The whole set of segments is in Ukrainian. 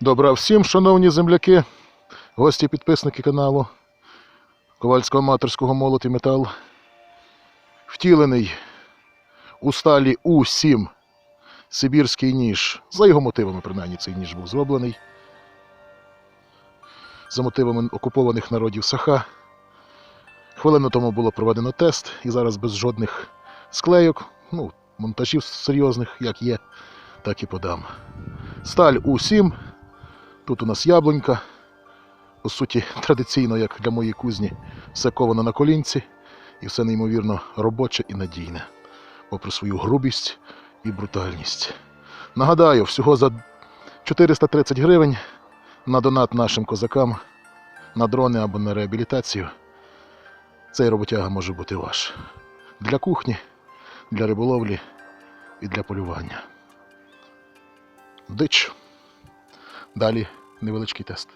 Добра всім, шановні земляки, гості підписники каналу Ковальського аматорського молот і метал. Втілений у сталі У7 Сибірський ніж. За його мотивами, принаймні, цей ніж був зроблений. За мотивами окупованих народів Саха. Хвилину тому було проведено тест, і зараз без жодних склейок, ну, монтажів серйозних, як є, так і подам. Сталь У7. Тут у нас яблунька. По суті, традиційно, як для моєї кузні, все ковано на колінці і все неймовірно робоче і надійне, попри свою грубість і брутальність. Нагадаю, всього за 430 гривень на донат нашим козакам, на дрони або на реабілітацію. Цей роботяга може бути ваш. Для кухні, для риболовлі і для полювання. Дич. Далі невеличкий тест.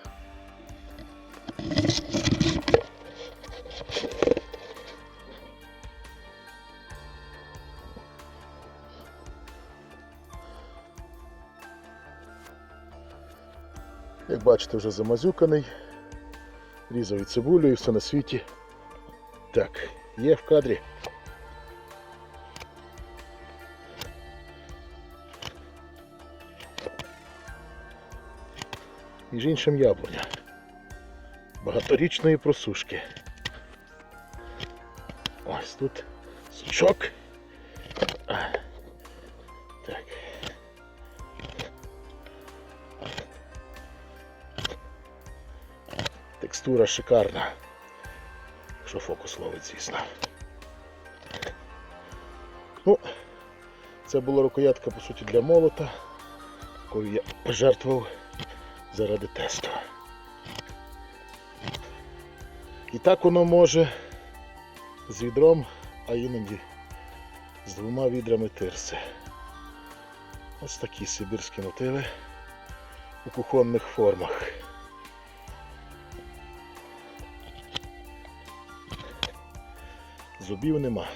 Як бачите, вже замазюканий. Різав і цибулю і все на світі. Так, є в кадрі. Між іншим яблуня. Багаторічної просушки. Ось тут сучок. Так. Текстура шикарна. Якщо фокус ловить, звісно. Ну, це була рукоятка, по суті, для молота, якою я пожертвував заради тесту. І так воно може з відром, а іноді з двома відрами тирси. Ось такі сибірські мотиви у кухонних формах. Зубів нема.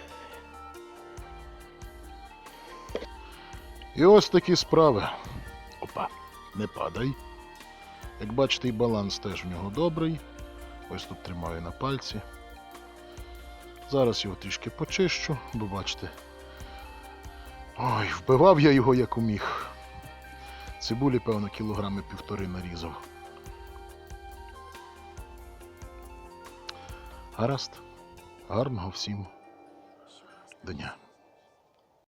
І ось такі справи. Опа, не падай. Як бачите, і баланс теж в нього добрий. Ось тут тримаю на пальці. Зараз його трішки почищу, бо бачите. Ой, вбивав я його як уміг. Цибулі, певно, кілограми півтори нарізав. Гаразд. Гарного всім дня.